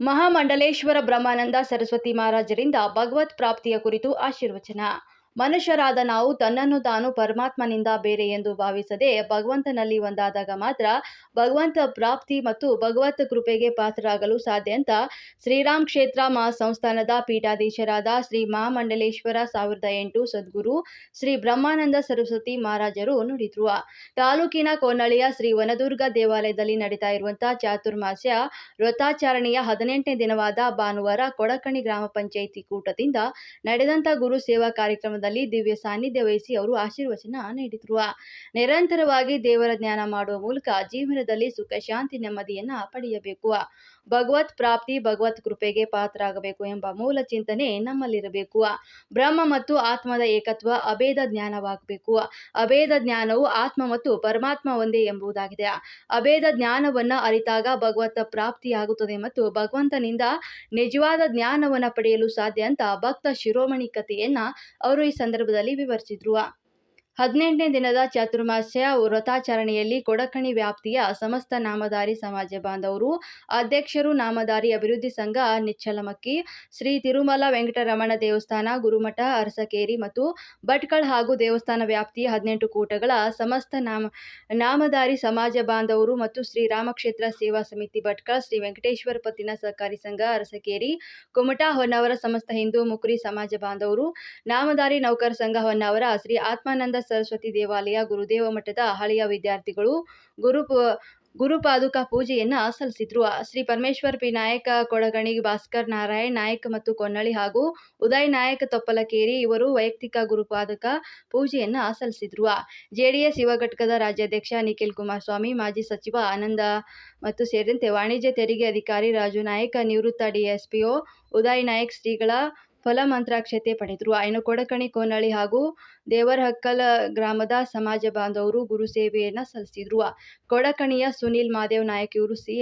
ಮಹಾಮಂಡಲೇಶ್ವರ ಬ್ರಹ್ಮಾನಂದ ಸರಸ್ವತಿ ಮಹಾರಾಜರಿಂದ ಭಗವತ್ ಪ್ರಾಪ್ತಿಯ ಕುರಿತು ಆಶೀರ್ವಚನ. ಮನುಷ್ಯರಾದ ನಾವು ತನ್ನನ್ನು ತಾನು ಪರಮಾತ್ಮನಿಂದ ಬೇರೆ ಎಂದು ಭಾವಿಸದೆ ಭಗವಂತನಲ್ಲಿ ಒಂದಾದಾಗ ಮಾತ್ರ ಭಗವಂತ ಪ್ರಾಪ್ತಿ ಮತ್ತು ಭಗವತ್ ಕೃಪೆಗೆ ಪಾತ್ರರಾಗಲು ಸಾಧ್ಯ ಅಂತ ಶ್ರೀರಾಮ್ ಕ್ಷೇತ್ರ ಮಹಾಸಂಸ್ಥಾನದ ಪೀಠಾಧೀಶರಾದ ಶ್ರೀ ಮಹಾಮಂಡಲೇಶ್ವರ ಸಾವಿರದ ಎಂಟು ಸದ್ಗುರು ಶ್ರೀ ಬ್ರಹ್ಮಾನಂದ ಸರಸ್ವತಿ ಮಹಾರಾಜರು ನುಡಿದ್ರು. ತಾಲೂಕಿನ ಕೋನಳಿಯ ಶ್ರೀ ವನದುರ್ಗ ದೇವಾಲಯದಲ್ಲಿ ನಡೀತಾ ಇರುವಂತಹ ಚಾತುರ್ಮಾಸ್ಯ ವ್ರತಾಚರಣೆಯ ಹದಿನೆಂಟನೇ ದಿನವಾದ ಭಾನುವಾರ ಕೊಡಕಣಿ ಗ್ರಾಮ ಪಂಚಾಯಿತಿ ಕೂಟದಿಂದ ನಡೆದಂತ ಗುರು ಸೇವಾ ಕಾರ್ಯಕ್ರಮದಲ್ಲಿ ದಿವ್ಯ ಸಾನ್ನಿಧ್ಯ ವಹಿಸಿ ಅವರು ಆಶೀರ್ವಚನ ನೀಡಿದ್ರು. ನಿರಂತರವಾಗಿ ದೇವರ ಜ್ಞಾನ ಮಾಡುವ ಮೂಲಕ ಜೀವನದಲ್ಲಿ ಸುಖ, ಶಾಂತಿ, ನೆಮ್ಮದಿಯನ್ನ ಪಡೆಯಬೇಕು. ಭಗವತ್ ಪ್ರಾಪ್ತಿ, ಭಗವತ್ ಕೃಪೆಗೆ ಪಾತ್ರರಾಗಬೇಕು ಎಂಬ ಮೂಲ ಚಿಂತನೆ ನಮ್ಮಲ್ಲಿರಬೇಕು. ಬ್ರಹ್ಮ ಮತ್ತು ಆತ್ಮದ ಏಕತ್ವ, ಅಭೇದ ಜ್ಞಾನವಾಗಬೇಕು. ಅಭೇದ ಜ್ಞಾನವು ಆತ್ಮ ಮತ್ತು ಪರಮಾತ್ಮ ಒಂದೇ ಎಂಬುದಾಗಿದೆ. ಅಭೇದ ಜ್ಞಾನವನ್ನ ಅರಿತಾಗ ಭಗವತ್ ಪ್ರಾಪ್ತಿಯಾಗುತ್ತದೆ ಮತ್ತು ಭಗವಂತನಿಂದ ನಿಜವಾದ ಜ್ಞಾನವನ್ನ ಪಡೆಯಲು ಸಾಧ್ಯ ಅಂತ ಭಕ್ತ ಶಿರೋಮಣಿ ಕಥೆಯನ್ನ ಅವರು ಸಂದರ್ಭದಲ್ಲಿ ವಿವರಿಸಿದ್ರು. ಹದಿನೆಂಟನೇ ದಿನದ ಚಾತುರ್ಮಾಸ್ಯ ವ್ರತಾಚರಣೆಯಲ್ಲಿ ಕೊಡಕಣಿ ವ್ಯಾಪ್ತಿಯ ಸಮಸ್ತ ನಾಮಧಾರಿ ಸಮಾಜ ಬಾಂಧವರು, ಅಧ್ಯಕ್ಷರು, ನಾಮಧಾರಿ ಅಭಿವೃದ್ಧಿ ಸಂಘ, ನಿಚ್ಚಲಮಕ್ಕಿ, ಶ್ರೀ ತಿರುಮಲ ವೆಂಕಟರಮಣ ದೇವಸ್ಥಾನ, ಗುರುಮಠ, ಅರಸಕೇರಿ ಮತ್ತು ಭಟ್ಕಳ್ ಹಾಗೂ ದೇವಸ್ಥಾನ ವ್ಯಾಪ್ತಿಯ ಹದಿನೆಂಟು ಕೂಟಗಳ ಸಮಸ್ತ ನಾಮ, ನಾಮಧಾರಿ ಸಮಾಜ ಬಾಂಧವರು ಮತ್ತು ಶ್ರೀ ರಾಮಕ್ಷೇತ್ರ ಸೇವಾ ಸಮಿತಿ ಭಟ್ಕಳ, ಶ್ರೀ ವೆಂಕಟೇಶ್ವರ ಪತ್ತಿನ ಸಹಕಾರಿ ಸಂಘ, ಅರಸಕೇರಿ, ಕುಮಟಾ ಹೊನ್ನಾವರ ಸಮಸ್ತ ಹಿಂದೂ ಮುಕುರಿ ಸಮಾಜ ಬಾಂಧವರು, ನಾಮಧಾರಿ ನೌಕರ ಸಂಘ ಹೊನ್ನಾವರ, ಶ್ರೀ ಆತ್ಮಾನಂದ ಸರಸ್ವತಿ ದೇವಾಲಯ, ಗುರುದೇವ ಮಠದ ಹಳೆಯ ವಿದ್ಯಾರ್ಥಿಗಳು ಗುರು ಗುರುಪಾದುಕ ಪೂಜೆಯನ್ನ ಸಲ್ಲಿಸಿದ್ರು. ಶ್ರೀ ಪರಮೇಶ್ವರ್ ಪಿ ನಾಯಕ ಕೊಡಗಣಿ ಭಾಸ್ಕರ್ ನಾರಾಯಣ್ ನಾಯಕ್ ಮತ್ತು ಕೊನ್ನಳ್ಳಿ ಹಾಗೂ ಉದಯ್ ನಾಯಕ್ ತೊಪ್ಪಲಕೇರಿ ಇವರು ವೈಯಕ್ತಿಕ ಗುರುಪಾದಕ ಪೂಜೆಯನ್ನ ಸಲ್ಲಿಸಿದ್ರು. ಜೆಡಿಎಸ್ ಯುವ ಘಟಕದ ರಾಜ್ಯಾಧ್ಯಕ್ಷ ನಿಖಿಲ್ ಕುಮಾರಸ್ವಾಮಿ, ಮಾಜಿ ಸಚಿವ ಆನಂದ ಮತ್ತು ಸೇರಿದಂತೆ ವಾಣಿಜ್ಯ ತೆರಿಗೆ ಅಧಿಕಾರಿ ರಾಜು ನಾಯಕ್, ನಿವೃತ್ತ ಡಿಎಸ್ಪಿಒ ಉದಯ್ ನಾಯಕ್ ಶ್ರೀಗಳ ಫಲಮಂತ್ರಾಕ್ಷತೆ ಪಡೆದರು. ಇನ್ನು ಕೊಡಕಣಿ ಕೋನಳ್ಳಿ ಹಾಗೂ ದೇವರಹಕ್ಕಲ ಗ್ರಾಮದ ಸಮಾಜ ಬಾಂಧವರು ಗುರು ಸೇವೆಯನ್ನು ಸಲ್ಲಿಸಿದ್ರು. ಕೊಡಕಣಿಯ ಸುನಿಲ್ ಮಾದೇವ್ ನಾಯಕ್ ಇವರು ಸಿ